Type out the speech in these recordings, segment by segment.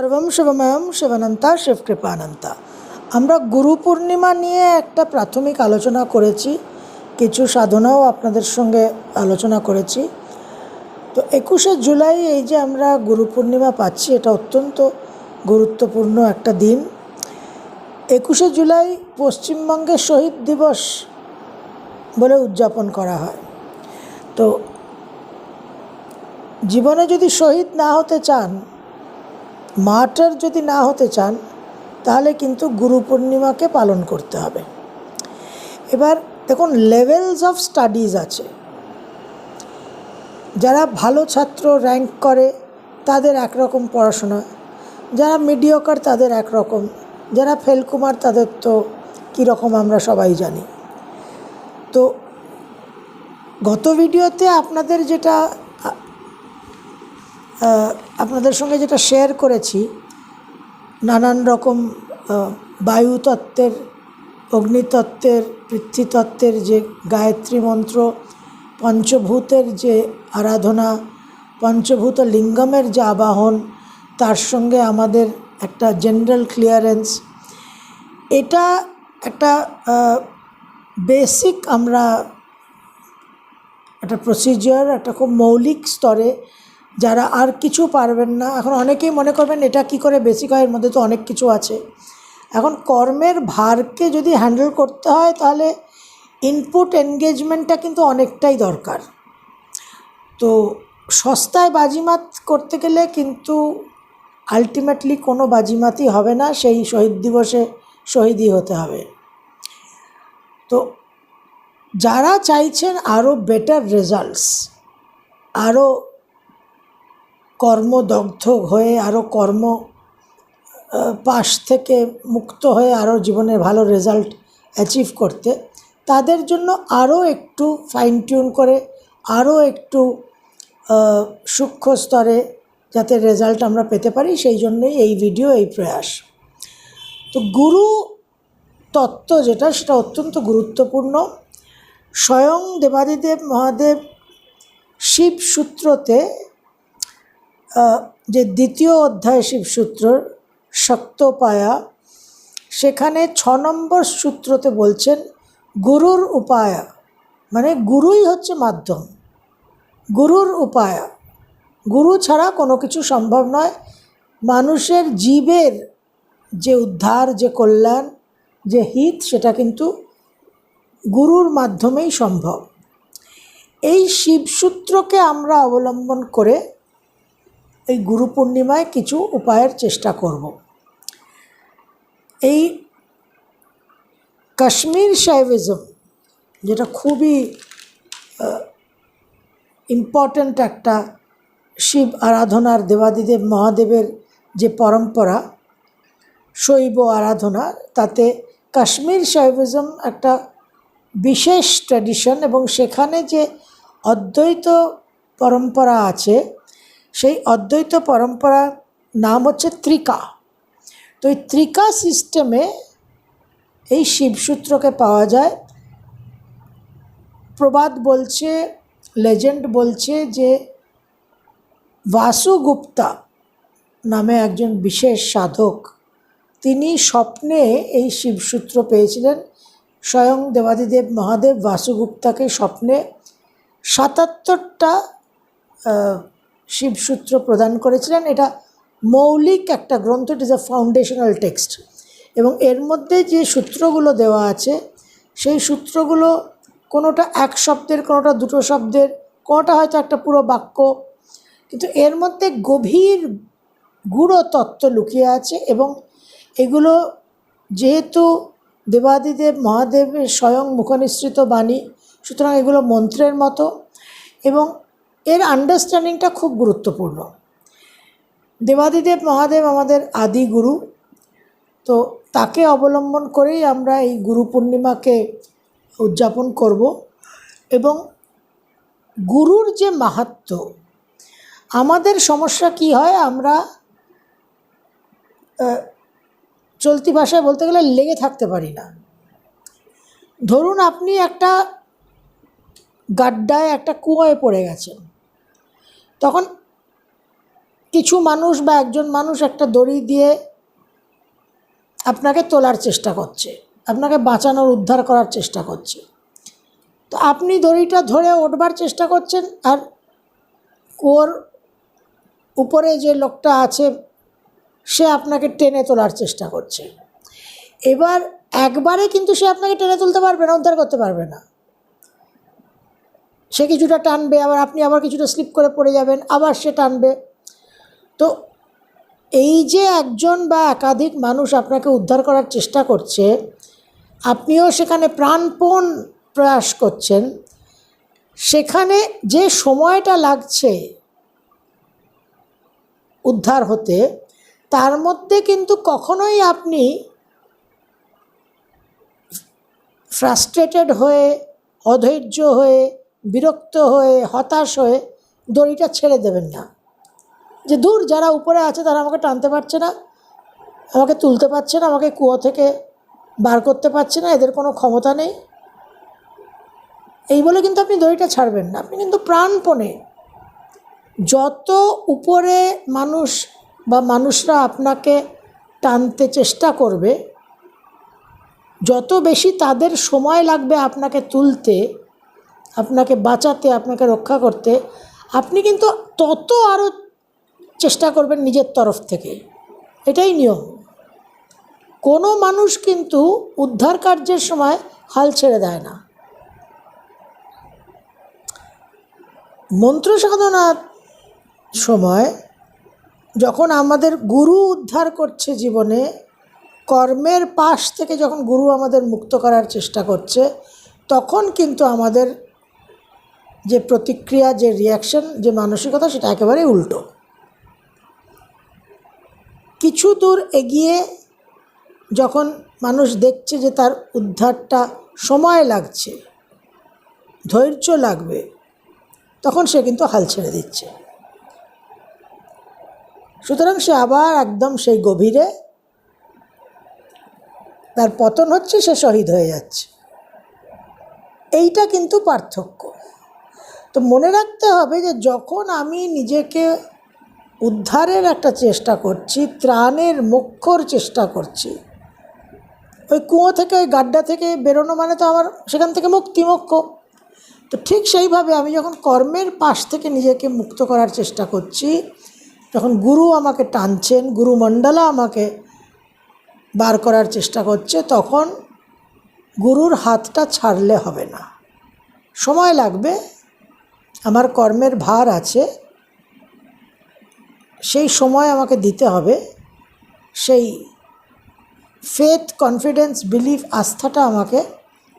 সর্বম শিবময়ম শিবানন্তা শিবকৃপানন্তা। আমরা গুরু পূর্ণিমা নিয়ে একটা প্রাথমিক আলোচনা করেছি, কিছু সাধনাও আপনাদের সঙ্গে আলোচনা করেছি। তো একুশে জুলাই এই যে আমরা গুরু পূর্ণিমা পাচ্ছি, এটা অত্যন্ত গুরুত্বপূর্ণ একটা দিন। একুশে জুলাই পশ্চিমবঙ্গের শহীদ দিবস বলে উদযাপন করা হয়। তো জীবনে যদি শহীদ না হতে চান মার্টার যদি না হতে চান, তাহলে কিন্তু গুরু পূর্ণিমাকে পালন করতে হবে। এবার দেখুন লেভেলস অফ স্টাডিজ আছে। যারা ভালো ছাত্র র্যাঙ্ক করে, তাদের একরকম পড়াশোনা। যারা মিডিয়কার তাদের একরকম। যারা ফেলকুমার তাদের তো কীরকম আমরা সবাই জানি। তো গত ভিডিওতে আপনাদের যেটা আপনাদের সঙ্গে যেটা শেয়ার করেছি, নানান রকম বায়ুতত্ত্বের, অগ্নিতত্ত্বের পৃথ্বীতত্ত্বের যে গায়ত্রী মন্ত্র, পঞ্চভূতের যে আরাধনা, পঞ্চভূত লিঙ্গমের যে আবাহন, তার সঙ্গে আমাদের একটা জেনারেল ক্লিয়ারেন্স এটা একটা বেসিক আমরা একটা প্রসিজিওর একটা খুব মৌলিক স্তরে যারা আর কিছু পারবেন না। এখন অনেকেই মনে করবেন এটা কি করে বেসিক হয়, এর মধ্যে তো অনেক কিছু আছে। এখন কর্মের ভারকে যদি হ্যান্ডেল করতে হয়, তাহলে ইনপুট এনগেজমেন্টটা কিন্তু অনেকটাই দরকার। তো সস্তায় বাজিমাত করতে গেলে কিন্তু আলটিমেটলি কোনো বাজিমাতই হবে না, সেই শহীদ দিবসে শহীদই হতে হবে। তো যারা চাইছেন আরও বেটার রেজাল্টস আরও কর্মদগ্ধ হয়ে আরও কর্ম পাশ থেকে মুক্ত হয়ে আরও জীবনে ভালো রেজাল্ট অ্যাচিভ করতে, তাদের জন্য আরও একটু ফাইন টিউন করে আরও একটু সূক্ষ্ম স্তরে যাতে রেজাল্ট আমরা পেতে পারি, সেই জন্যই এই ভিডিও এই প্রয়াস। তো গুরু তত্ত্ব যেটা, সেটা অত্যন্ত গুরুত্বপূর্ণ। স্বয়ং দেবাদিদেব মহাদেব শিব সূত্রতে যে দ্বিতীয় অধ্যায় শিবসূত্রর শক্তোপায়া সেখানে ছ নম্বর সূত্রতে বলছেন, গুরুর উপায়া মানে গুরুই হচ্ছে মাধ্যম। গুরুর উপায়া, গুরু ছাড়া কোনো কিছু সম্ভব নয়। মানুষের জীবের যে উদ্ধার, যে কল্যাণ, যে হিত, সেটা কিন্তু গুরুর মাধ্যমেই সম্ভব। এই শিবসূত্রকে আমরা অবলম্বন করে এই গুরু পূর্ণিমায় কিছু উপায়ের চেষ্টা করব। এই কাশ্মীর শাইভিজম যেটা খুবই ইম্পর্ট্যান্ট একটা শিব আরাধনার, দেবাদিদেব মহাদেবের যে পরম্পরা, শৈব আরাধনা, তাতে কাশ্মীর শাইভিজম একটা বিশেষ ট্র্যাডিশন এবং সেখানে যে অদ্বৈত পরম্পরা আছে সেই অদ্বৈত পরম্পরার নাম হচ্ছে ত্রিকা। তো এই ত্রিকা সিস্টেমে এই শিবসূত্রকে পাওয়া যায়। প্রবাদ বলছে লেজেন্ড বলছে যে বাসুগুপ্তা নামে একজন বিশেষ সাধক, তিনি স্বপ্নে এই শিবসূত্র পেয়েছিলেন। স্বয়ং দেবাদিদেব মহাদেব বাসুগুপ্তাকে স্বপ্নে সাতাত্তরটা শিবসূত্র প্রদান করেছিলেন। এটা মৌলিক একটা গ্রন্থ it is a foundational text এবং এর মধ্যে যে সূত্রগুলো দেওয়া আছে, সেই সূত্রগুলো কোনোটা এক শব্দের, কোনোটা দুটো শব্দের, কোনোটা হয়তো একটা পুরো বাক্য, কিন্তু এর মধ্যে গভীর গূঢ় তত্ত্ব লুকিয়ে আছে এবং এগুলো যেহেতু দেবাদিদেব মহাদেবের স্বয়ং মুখনিসৃত বাণী, সুতরাং এগুলো মন্ত্রের মতো এবং এর আন্ডারস্ট্যান্ডিংটা খুব গুরুত্বপূর্ণ। দেবাদিদেব মহাদেব আমাদের আদি গুরু, তো তাকে অবলম্বন করেই আমরা এই গুরু পূর্ণিমাকে উদযাপন করব এবং গুরুর যে মাহাত্ম্য আমাদের সমস্যা কি হয় আমরা চলতি ভাষায় বলতে গেলে লেগে থাকতে পারি না। ধরুন আপনি একটা গাড্ডায় একটা কুয়োয় পড়ে গেছেন। তখন কিছু মানুষ বা একজন মানুষ একটা দড়ি দিয়ে আপনাকে তোলার চেষ্টা করছে, আপনাকে বাঁচানোর, উদ্ধার করার চেষ্টা করছে। তো আপনি দড়িটা ধরে ওঠবার চেষ্টা করছেন আর ওর উপরে যে লোকটা আছে, সে আপনাকে টেনে তোলার চেষ্টা করছে। এবার একবারে কিন্তু সে আপনাকে টেনে তুলতে পারবে না, উদ্ধার করতে পারবে না। সে কিছুটা টানবে, আবার আপনি আবার কিছুটা স্লিপ করে পড়ে যাবেন, আবার সে টানবে। তো এই যে একজন বা একাধিক মানুষ আপনাকে উদ্ধার করার চেষ্টা করছে, আপনিও সেখানে প্রাণপণ প্রয়াস করছেন। সেখানে যে সময়টা লাগছে উদ্ধার হতে, তার মধ্যে কিন্তু কখনোই আপনি ফ্রাস্ট্রেটেড হয়ে, অধৈর্য হয়ে বিরক্ত হয়ে, হতাশ হয়ে দড়িটা ছেড়ে দেবেন না। যে দূর যারা উপরে আছে তারা আমাকে টানতে পারছে না, আমাকে তুলতে পারছে না, আমাকে কুয়ো থেকে বার করতে পারছে না, এদের কোনো ক্ষমতা নেই। এই বলে কিন্তু আপনি দড়িটা ছাড়বেন না। আপনি কিন্তু প্রাণপণে যত উপরে মানুষ বা মানুষরা আপনাকে টানতে চেষ্টা করবে, যত বেশি তাদের সময় লাগবে আপনাকে তুলতে আপনাকে বাঁচাতে, আপনাকে রক্ষা করতে, আপনি কিন্তু তত আরও চেষ্টা করবেন নিজের তরফ থেকে। এটাই নিয়ম। কোনো মানুষ কিন্তু উদ্ধার কার্যের সময় হাল ছেড়ে দেয় না। মন্ত্র সাধনার সময় যখন আমাদের গুরু উদ্ধার করছে জীবনে, কর্মের পাশ থেকে যখন গুরু আমাদের মুক্ত করার চেষ্টা করছে, তখন কিন্তু আমাদের যে প্রতিক্রিয়া, যে রিয়াকশন যে মানসিকতা, সেটা একেবারে উল্টো। কিছু দূর এগিয়ে যখন মানুষ দেখছে যে তার উদ্ধারটা সময় লাগছে, ধৈর্য লাগবে, তখন সে কিন্তু হাল ছেড়ে দিচ্ছে। সুতরাং সে আবার একদম সেই গভীরে তার পতন হচ্ছে, সে শহীদ হয়ে যাচ্ছে। এইটা কিন্তু পার্থক্য। তো মনে রাখতে হবে যে যখন আমি নিজেকে উদ্ধারের একটা চেষ্টা করছি, ত্রাণের মুখ্যর চেষ্টা করছি, ওই কুয়ো থেকে, ওই গাড্ডা থেকে বেরোনো মানে তো আমার সেখান থেকে মুক্তি মোক্ষ তো ঠিক সেইভাবে আমি যখন কর্মের পাশ থেকে নিজেকে মুক্ত করার চেষ্টা করছি যখন গুরু আমাকে টানছেন গুরুমণ্ডলা আমাকে বার করার চেষ্টা করছে, তখন গুরুর হাতটা ছাড়লে হবে না। সময় লাগবে আমার কর্মের ভার আছে, সেই সময় আমাকে দিতে হবে। সেই ফেথ কনফিডেন্স বিলিফ আস্থাটা আমাকে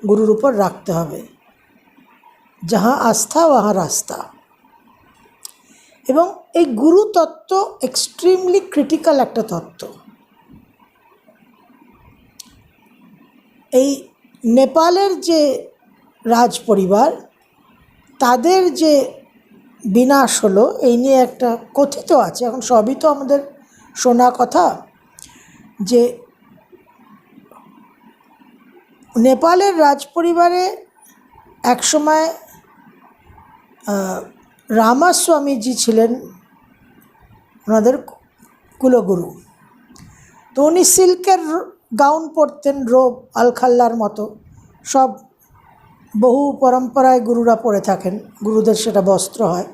গুরুর উপর রাখতে হবে। যাহা আস্থা, ওয়াহা রাস্তা। এবং এই গুরু তত্ত্ব এক্সট্রিমলি ক্রিটিক্যাল একটা তত্ত্ব। এই নেপালের যে রাজ পরিবার তাদের যে বিনাশ হলো, এই নিয়ে একটা কথিত আছে। এখন সবই তো আমাদের শোনা কথা যে নেপালের রাজ পরিবারে একসময় রামাস্বামীজি ছিলেন ওনাদের কুলগুরু। তো উনি সিল্কের গাউন পরতেন রোব আলখাল্লার মতো, সব বহু পরম্পরায় গুরুরা পড়ে থাকেন, গুরুদের সেটা বস্ত্র হয়।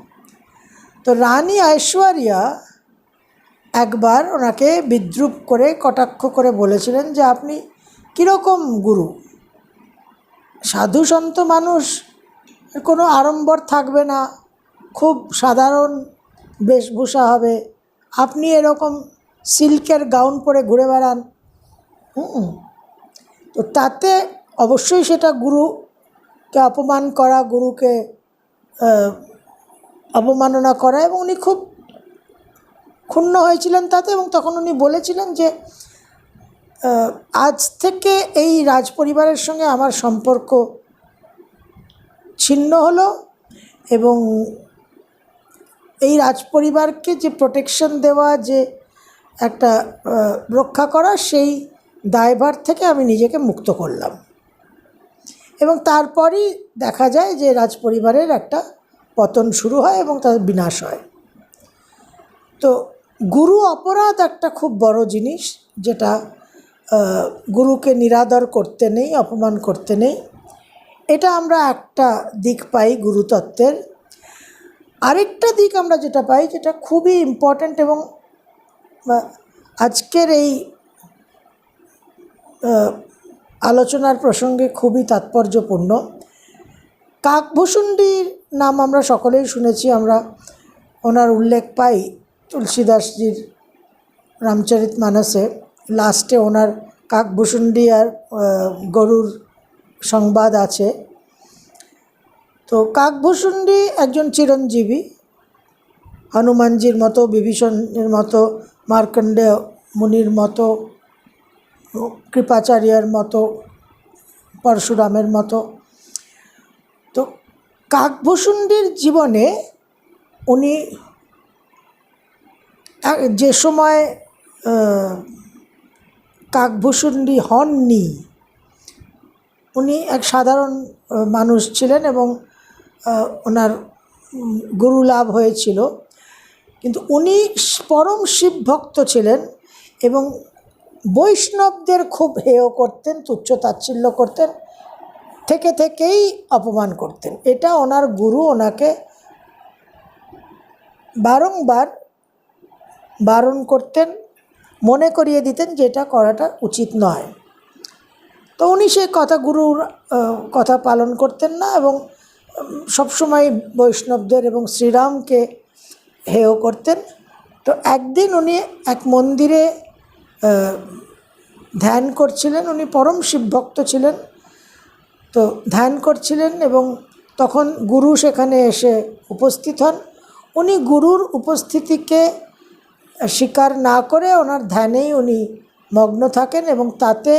তো রানী ঐশ্বরিয়া একবার ওনাকে বিদ্রুপ করে, কটাক্ষ করে বলেছিলেন যে, আপনি কীরকম গুরু? সাধু সন্ত মানুষ, কোনো আড়ম্বর থাকবে না, খুব সাধারণ বেশভূষা হবে, আপনি এরকম সিল্কের গাউন পরে ঘুরে বেড়ান। তো তাতে অবশ্যই সেটা গুরুকে অপমান করা গুরুকে অবমাননা করা এবং উনি খুব ক্ষুণ্ণ হয়েছিলেন তাতে এবং তখন উনি বলেছিলেন যে আজ থেকে এই রাজ পরিবারের সঙ্গে আমার সম্পর্ক ছিন্ন হলো এবং এই রাজ পরিবারকে যে প্রোটেকশন দেওয়া, যে একটা রক্ষা করা, সেই দায়ভার থেকে আমি নিজেকে মুক্ত করলাম। এবং তারপরই দেখা যায় যে রাজ পরিবারের একটা পতন শুরু হয় এবং তাদের বিনাশ হয়। তো গুরু অপরাধ একটা খুব বড় জিনিস যেটা গুরুকে নিরাদর করতে নেই, অপমান করতে নেই। এটা আমরা একটা দিক পাই গুরুতত্ত্বের। আরেকটা দিক আমরা যেটা পাই যেটা খুবই ইম্পর্ট্যান্ট এবং আজকের এই আলোচনার প্রসঙ্গে খুবই তাৎপর্যপূর্ণ। কাকভূষুণ্ডির নাম আমরা সকলেই শুনেছি, আমরা ওনার উল্লেখ পাই তুলসীদাসজির রামচরিত মানসে। লাস্টে ওনার কাকভূষুণ্ডি আর গরুর সংবাদ আছে। তো কাকভূষুণ্ডি একজন চিরঞ্জীবী, হনুমানজির মতো, বিভীষণের মতো, মার্কণ্ডেয় মুনির মতো কৃপাচার্যের মতো পরশুরামের মতো। তো কাকভূষুণ্ডির জীবনে উনি যে সময় আহ, হননি উনি এক সাধারণ মানুষ ছিলেন এবং ওনার গুরু লাভ হয়েছিল। কিন্তু উনি পরম শিব ভক্ত ছিলেন এবং বৈষ্ণবদের খুব হেয় করতেন, তুচ্ছ তাচ্ছিল্য করতেন, থেকে থেকেই অপমান করতেন। এটা ওনার গুরু ওনাকে বারংবার বারণ করতেন, মনে করিয়ে দিতেন যে এটা করাটা উচিত নয়। তো উনি সেই কথা গুরুর কথা পালন করতেন না এবং সবসময় বৈষ্ণবদের এবং শ্রীরামকে হেয় করতেন। তো একদিন উনি এক মন্দিরে ধ্যান করছিলেন, উনি পরম শিবভক্ত ছিলেন। তো ধ্যান করছিলেন এবং তখন গুরু সেখানে এসে উপস্থিত হন। উনি গুরুর উপস্থিতিকে স্বীকার না করে ওনার ধ্যানেই উনি মগ্ন থাকেন এবং তাতে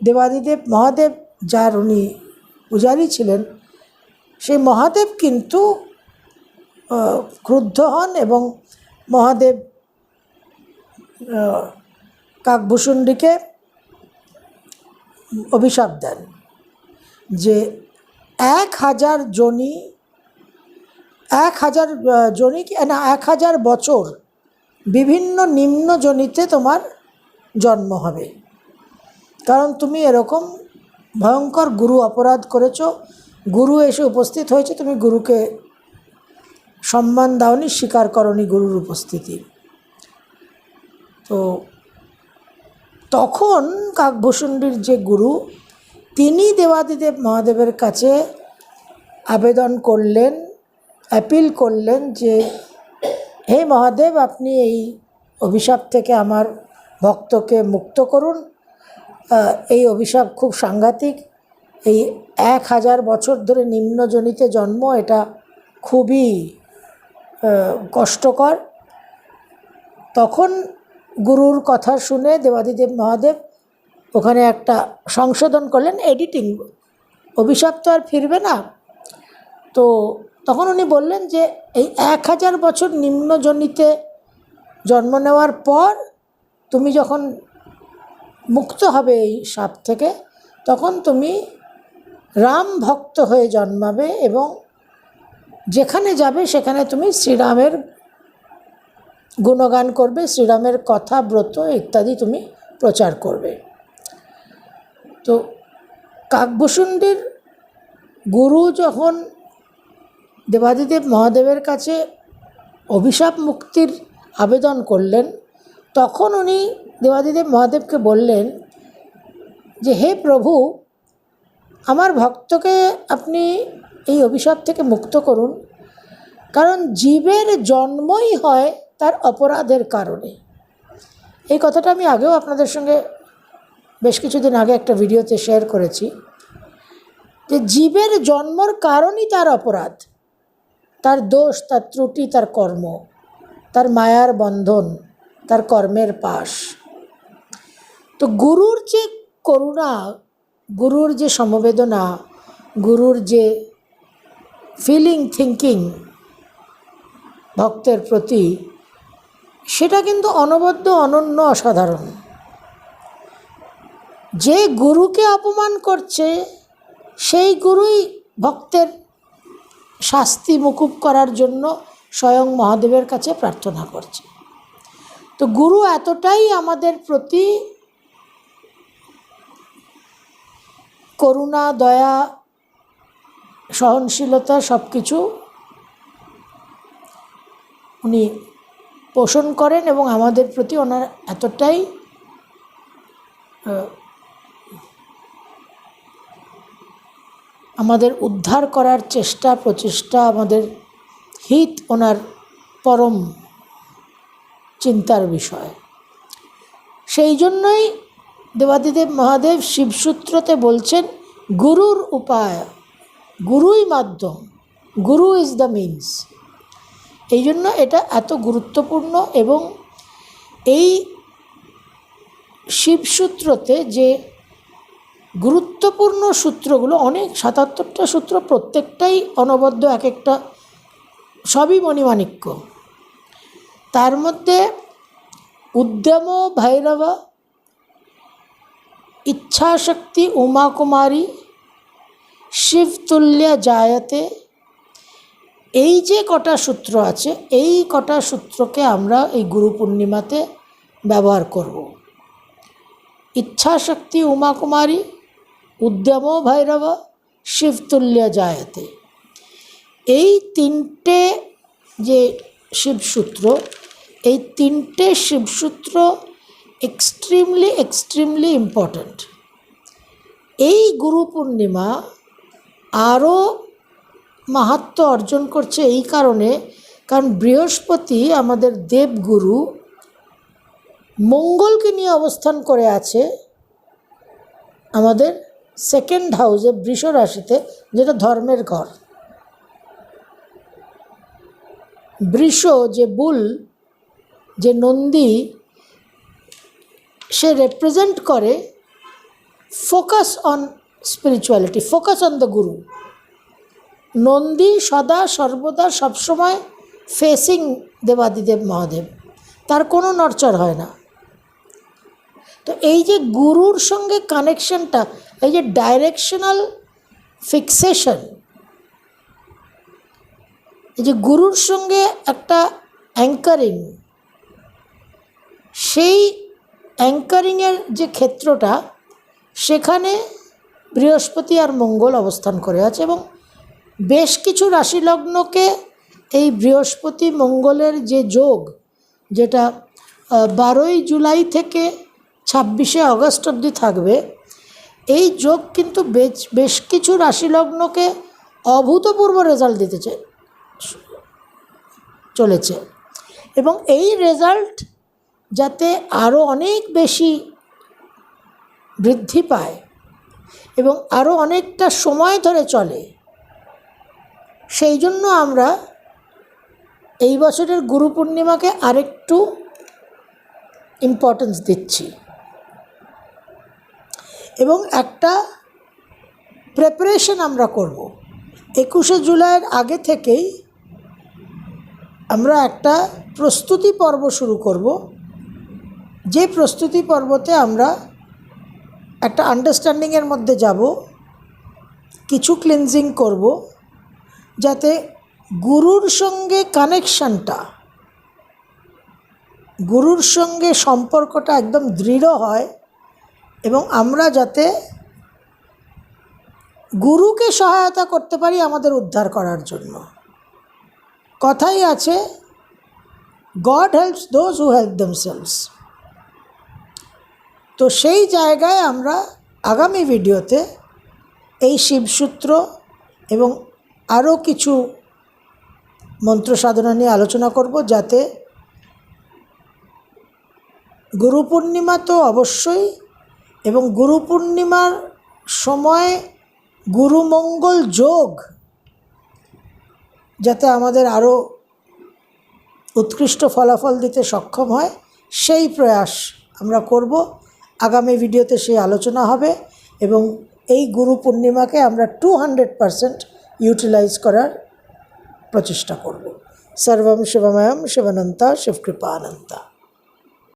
দেবাদিদেব, মহাদেব যার উনি পূজারী ছিলেন, সেই মহাদেব কিন্তু ক্রুদ্ধ হন এবং মহাদেব আহ, অভিশাপ দেন যে এক হাজার জনি এক হাজার জনি না এক হাজার বছর বিভিন্ন নিম্ন জনিতে তোমার জন্ম হবে। কারণ তুমি এরকম ভয়ঙ্কর গুরু অপরাধ করেছ গুরু এসে উপস্থিত হয়েছে তুমি গুরুকে সম্মান দাওনি স্বীকার করনি গুরুর উপস্থিতি। তো তখন কাকভূষুণ্ডির যে গুরু, তিনি দেবাদিদেব মহাদেবের কাছে আবেদন করলেন অ্যাপিল করলেন যে, হে মহাদেব, আপনি এই অভিশাপ থেকে আমার ভক্তকে মুক্ত করুন। এই অভিশাপ খুব সাংঘাতিক। এই এক হাজার বছর ধরে নিম্নজনিতে জন্ম, এটা খুবই কষ্টকর। তখন গুরুর কথা শুনে দেবাদিদেব মহাদেব ওখানে একটা সংশোধন করলেন এডিটিং অভিশাপ তো আর ফিরবে না। তো তখন উনি বললেন যে, এই এক হাজার বছর নিম্নজনিতে জন্ম নেওয়ার পর তুমি যখন মুক্ত হবে এই সাপ থেকে, তখন তুমি রাম ভক্ত হয়ে জন্মাবে এবং যেখানে যাবে সেখানে তুমি শ্রীরামের গুণগান করবে, শ্রীরামের কথা, ব্রত ইত্যাদি তুমি প্রচার করবে। তো কাকভূষুণ্ডির গুরু যখন দেবাদিদেব মহাদেবের কাছে অভিশাপ মুক্তির আবেদন করলেন, তখন উনি দেবাদিদেব মহাদেবকে বললেন যে, হে প্রভু, আমার ভক্তকে আপনি এই অভিশাপ থেকে মুক্ত করুন। কারণ জীবের জন্মই হয় তার অপরাধের কারণে। এই কথাটা আমি আগেও আপনাদের সঙ্গে বেশ কিছুদিন আগে একটা ভিডিওতে শেয়ার করেছি যে জীবের জন্মর কারণই তার অপরাধ। তার দোষ, তার ত্রুটি, তার কর্ম, তার মায়ার বন্ধন, তার কর্মের পাশ। তো গুরুর যে করুণা, গুরুর যে সমবেদনা, গুরুর যে ফিলিং থিঙ্কিং ভক্তের প্রতি সেটা কিন্তু অনবদ্য, অনন্য, অসাধারণ। যে গুরুকে অপমান করছে, সেই গুরুই ভক্তের শাস্তি মুকুব করার জন্য স্বয়ং মহাদেবের কাছে প্রার্থনা করছে। তো গুরু এতটাই আমাদের প্রতি করুণা, দয়া, সহনশীলতা সব কিছু উনি পোষণ করেন এবং আমাদের প্রতি ওনার এতটাই আমাদের উদ্ধার করার চেষ্টা, প্রচেষ্টা, আমাদের হিত ওনার পরম চিন্তার বিষয়। সেই জন্যই দেবাদিদেব মহাদেব শিবসূত্রতে বলছেন, গুরুর উপায়, গুরুই মাধ্যম, গুরু ইজ দ্য মিনস এই জন্য এটা এত গুরুত্বপূর্ণ এবং এই শিবসূত্রতে যে গুরুত্বপূর্ণ সূত্রগুলো, অনেক সাতাত্তরটা সূত্র প্রত্যেকটাই অনবদ্য এক একটা সবই মণিমাণিক্য। তার মধ্যে উদ্যম ভৈরব, ইচ্ছাশক্তি উমা কুমারী শিবতুল্য জায়তে এই যে কটা সূত্র আছে, এই কটা সূত্রকে আমরা এই গুরু পূর্ণিমাতে ব্যবহার করব। ইচ্ছাশক্তি উমা কুমারী উদ্যম ভৈরব, শিবতুল্য জায়তে। এই তিনটে যে শিবসূত্র, এই তিনটে শিবসূত্র এক্সট্রিমলি এক্সট্রিমলি ইম্পর্ট্যান্ট। এই গুরু পূর্ণিমা আরও মাহাত্ম অর্জন করছে এই কারণে, কারণ বৃহস্পতি আমাদের দেবগুরু মঙ্গলকে নিয়ে অবস্থান করে আছে আমাদের সেকেন্ড হাউসে বৃষ রাশিতে, যেটা ধর্মের ঘর। বৃষ যে বুল, যে নন্দী, সে রেপ্রেজেন্ট করে focus on spirituality focus on the guru Nandi সদা সর্বদা সবসময় ফেসিং দেবাদিদেব মহাদেব। তার কোনো নরচর হয় না। তো এই যে গুরুর সঙ্গে কানেকশনটা এই যে ডাইরেকশনাল ফিক্সেশন এই যে গুরুর সঙ্গে একটা অ্যাঙ্কারিং সেই অ্যাঙ্কারিংয়ের যে ক্ষেত্রটা, সেখানে বৃহস্পতি আর মঙ্গল অবস্থান করে আছে এবং বেশ কিছু রাশিলগ্নকে এই বৃহস্পতি মঙ্গলের যে যোগ, যেটা বারোই জুলাই থেকে ছাব্বিশে আগস্ট অবধি থাকবে, এই যোগ কিন্তু বেশ বেশ কিছু রাশিলগ্নকে অভূতপূর্ব রেজাল্ট দিতে চলেছে। এবং এই রেজাল্ট যাতে আরও অনেক বেশি বৃদ্ধি পায় এবং আরও অনেকটা সময় ধরে চলে সেই জন্য আমরা এই বছরের গুরু পূর্ণিমাকে আরেকটু ইম্পর্টেন্স দিচ্ছি। এবং একটা প্রেপারেশন আমরা করব। একুশে জুলাইয়ের আগে থেকেই আমরা একটা প্রস্তুতি পর্ব শুরু করব। যে প্রস্তুতি পর্বতে আমরা একটা আন্ডারস্ট্যান্ডিংয়ের মধ্যে যাব, কিছু ক্লিনজিং করব। যাতে গুরুর সঙ্গে কানেকশানটা গুরুর সঙ্গে সম্পর্কটা একদম দৃঢ় হয় এবং আমরা যাতে গুরুকে সহায়তা করতে পারি আমাদের উদ্ধার করার জন্য। কথাই আছে God helps those who help themselves তো সেই জায়গায় আমরা আগামী ভিডিওতে এই শিবসূত্র এবং আরও কিছু মন্ত্র সাধনা নিয়ে আলোচনা করব যাতে গুরু পূর্ণিমা তো অবশ্যই এবং গুরু পূর্ণিমার সময় গুরুমঙ্গল যোগ যাতে আমাদের আরও উৎকৃষ্ট ফলাফল দিতে সক্ষম হয়, সেই প্রয়াস আমরা করব। আগামী ভিডিওতে সেই আলোচনা হবে এবং এই গুরু পূর্ণিমাকে আমরা টু হান্ড্রেড পারসেন্ট ইউটিলাইজ করার প্রচেষ্টা করব। সর্বম শুভময়ম শুভনন্তা শিবকৃপানন্তা